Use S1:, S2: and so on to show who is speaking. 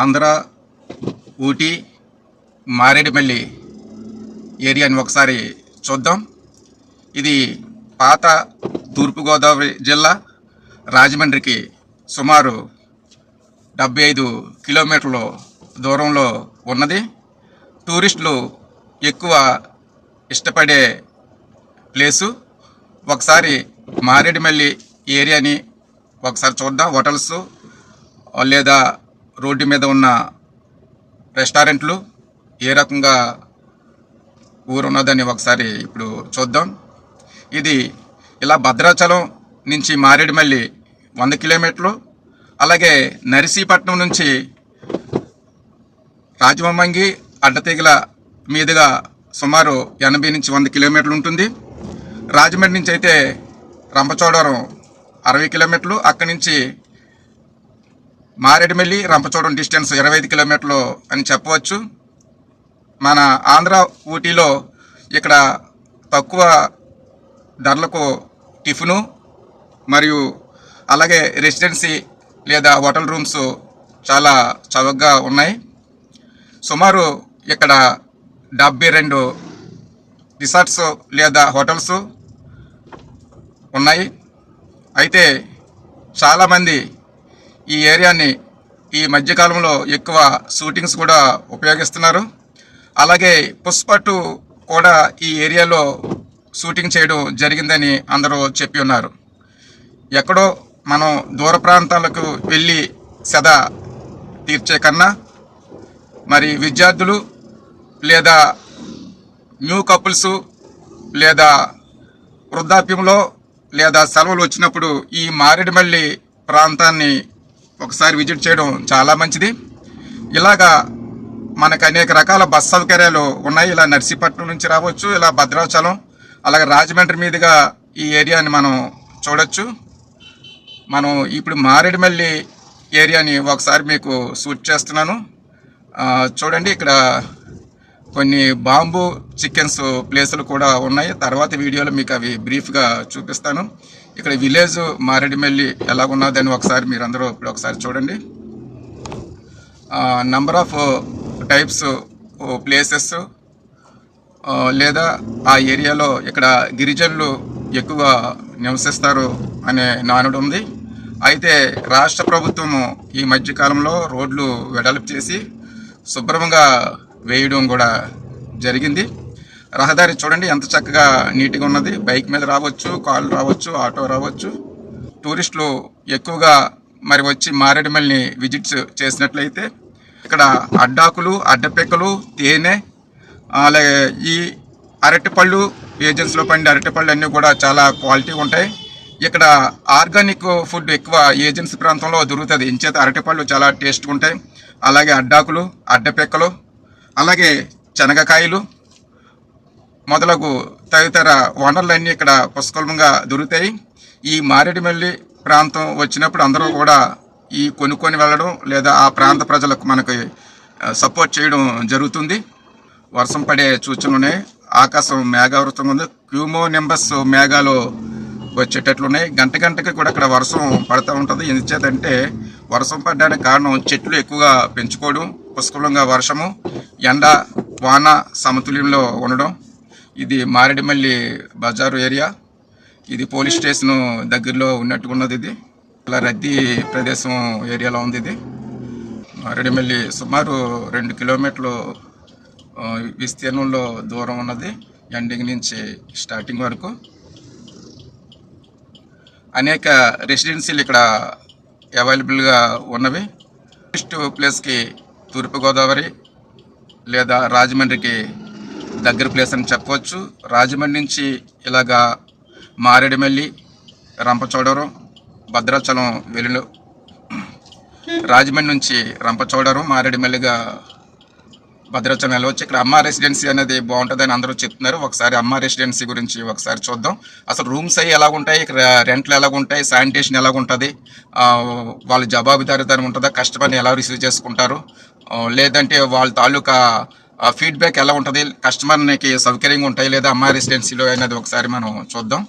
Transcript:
S1: ఆంధ్ర ఊటీ మారేడుమల్లి ఏరియాని ఒకసారి చూద్దాం. ఇది పాత తూర్పుగోదావరి జిల్లా. రాజమండ్రికి సుమారు డెబ్బై ఐదు కిలోమీటర్ల దూరంలో ఉన్నది. టూరిస్టులు ఎక్కువ ఇష్టపడే ప్లేసు. ఒకసారి మారేడుమల్లి ఏరియాని ఒకసారి చూద్దాం. హోటల్స్ లేదా రోడ్డు మీద ఉన్న రెస్టారెంట్లు ఏ రకంగా ఊరు ఉన్నదని ఒకసారి ఇప్పుడు చూద్దాం. ఇది ఇలా భద్రాచలం నుంచి మారేడుమల్లి వంద కిలోమీటర్లు అలాగే నర్సీపట్నం నుంచి రాజమమ్మంగి అడ్డతీగల మీదుగా సుమారు ఎనభై నుంచి వంద కిలోమీటర్లు ఉంటుంది. రాజమండ్రి నుంచి అయితే రంపచోడవరం అరవై కిలోమీటర్లు అక్కడి నుంచి మారేడుమిల్లి రంపచోడవరం డిస్టెన్స్ ఇరవై ఐదు కిలోమీటర్లు అని చెప్పవచ్చు. మన ఆంధ్ర ఊటీలో ఇక్కడ తక్కువ ధరలకు టిఫిను మరియు అలాగే రెసిడెన్సీ లేదా హోటల్ రూమ్స్ చాలా చౌకగా ఉన్నాయి. సుమారు ఇక్కడ డెబ్బై రెండు రిసార్ట్స్ లేదా హోటల్స్ ఉన్నాయి. అయితే చాలామంది ఈ ఏరియాని ఈ మధ్యకాలంలో ఎక్కువ షూటింగ్స్ కూడా ఉపయోగిస్తున్నారు. అలాగే పుష్పట్టు కూడా ఈ ఏరియాలో షూటింగ్ చేయడం జరిగిందని అందరూ చెప్పి ఉన్నారు. ఎక్కడో మనం దూర ప్రాంతాలకు వెళ్ళి సెద తీర్చే కన్నా మరి విద్యార్థులు లేదా న్యూ కపుల్స్ లేదా వృద్ధాప్యంలో లేదా సెలవులు వచ్చినప్పుడు ఈ మారేడుమల్లి ప్రాంతాన్ని ఒకసారి విజిట్ చేయడం చాలా మంచిది. ఇలాగా మనకు అనేక రకాల బస్ సౌకర్యాలు ఉన్నాయి. ఇలా నర్సీపట్నం నుంచి రావచ్చు ఇలా భద్రాచలం అలాగే రాజమండ్రి మీదుగా ఈ ఏరియాని మనం చూడొచ్చు. మనం ఇప్పుడు మారేడుమల్లి ఏరియాని ఒకసారి మీకు షూట్ చేస్తున్నాను. చూడండి ఇక్కడ కొన్ని బాంబు చికెన్స్ ప్లేసులు కూడా ఉన్నాయి. తర్వాత వీడియోలో మీకు అవి బ్రీఫ్గా చూపిస్తాను. ఇక్కడ విలేజ్ మారేడుమల్లి ఎలా ఒకసారి మీరు అందరూ ఇప్పుడు ఒకసారి చూడండి. నంబర్ ఆఫ్ టైప్స్ ప్లేసెస్ లేదా ఆ ఏరియాలో ఇక్కడ గిరిజనులు ఎక్కువ నివసిస్తారు అనే నానుడు ఉంది. అయితే రాష్ట్ర ప్రభుత్వము ఈ మధ్యకాలంలో రోడ్లు వెడల్పు చేసి శుభ్రంగా వేయడం కూడా జరిగింది. రహదారి చూడండి ఎంత చక్కగా నీట్గా ఉన్నది. బైక్ మీద రావచ్చు కాళ్ళు రావచ్చు ఆటో రావచ్చు. టూరిస్టులు ఎక్కువగా మరి వచ్చి మారేడుమల్ని విజిట్స్ చేసినట్లయితే ఇక్కడ అడ్డాకులు అడ్డపెక్కలు తేనె అలాగే ఈ అరటిపళ్ళు ఏజెన్సీలో పండే అరటిపళ్ళు అన్నీ కూడా చాలా క్వాలిటీ ఉంటాయి. ఇక్కడ ఆర్గానిక్ ఫుడ్ ఎక్కువ ఏజెన్సీ ప్రాంతంలో దొరుకుతుంది. ఇంచేత అరటిపళ్ళు చాలా టేస్ట్గా ఉంటాయి. అలాగే అడ్డాకులు అడ్డపెక్కలు అలాగే శనగకాయలు మొదలగు తదితర వనరులన్నీ ఇక్కడ పుష్కలంగా దొరుకుతాయి. ఈ మారేడుమల్లి ప్రాంతం వచ్చినప్పుడు అందరూ కూడా ఈ కొనుక్కొని వెళ్ళడం లేదా ఆ ప్రాంత ప్రజలకు మనకి సపోర్ట్ చేయడం జరుగుతుంది. వర్షం పడే సూచనలు ఉన్నాయి. ఆకాశం మేఘావృతం ఉంది. క్యూమో నింబస్ మేఘాలు వచ్చేటట్లున్నాయి గంట గంటకి కూడా ఇక్కడ వర్షం పడుతూ ఉంటుంది. ఎందుచేతంటే వర్షం పడడానికి కారణం చెట్లు ఎక్కువగా పెంచుకోవడం పుష్కలంగా వర్షము ఎండ వాన సమతుల్యంలో ఉండడం. ఇది మారేడుమల్లి బజారు ఏరియా. ఇది పోలీస్ స్టేషన్ దగ్గరలో ఉన్నట్టుకున్నది ఇది. ఇలా రద్దీ ప్రదేశం ఏరియాలో ఉంది ఇది. మారేడుమల్లి సుమారు రెండు కిలోమీటర్లు విస్తీర్ణంలో దూరం ఉన్నది. ఎండింగ్ నుంచి స్టార్టింగ్ వరకు. అనేక రెసిడెన్సీలు ఇక్కడ అవైలబుల్గా ఉన్నవి. టూరిస్ట్ ప్లేస్కి తూర్పుగోదావరి లేదా రాజమండ్రికి దగ్గర ప్లేస్ అని చెప్పవచ్చు. రాజమండ్రి నుంచి ఇలాగా మారేడుమల్లి రంపచోడవరం భద్రాచలం వెలులు రాజమండ్రి నుంచి రంపచోడవరం మారేడుమల్లిగా భద్రాచలం వెళ్ళవచ్చు. ఇక్కడ అమ్మ రెసిడెన్సీ అనేది బాగుంటుందని అందరూ చెప్తున్నారు. ఒకసారి అమ్మ రెసిడెన్సీ గురించి ఒకసారి చూద్దాం. అసలు రూమ్స్ అవి ఎలా ఉంటాయి? ఇక్కడ రెంట్లు ఎలా ఉంటాయి? శానిటేషన్ ఎలా ఉంటుంది? వాళ్ళ జవాబుదారీతనం ఉంటుందా? కస్టమర్ని ఎలా రిసీవ్ చేసుకుంటారు? లేదంటే వాళ్ళ తాలూకా ఫీడ్బ్యాక్ ఎలా ఉంటుంది? కస్టమర్కి సౌకర్యంగా ఉంటాయి లేదా అమ్మాయి రెసిడెన్సీలో అనేది ఒకసారి మనం చూద్దాం.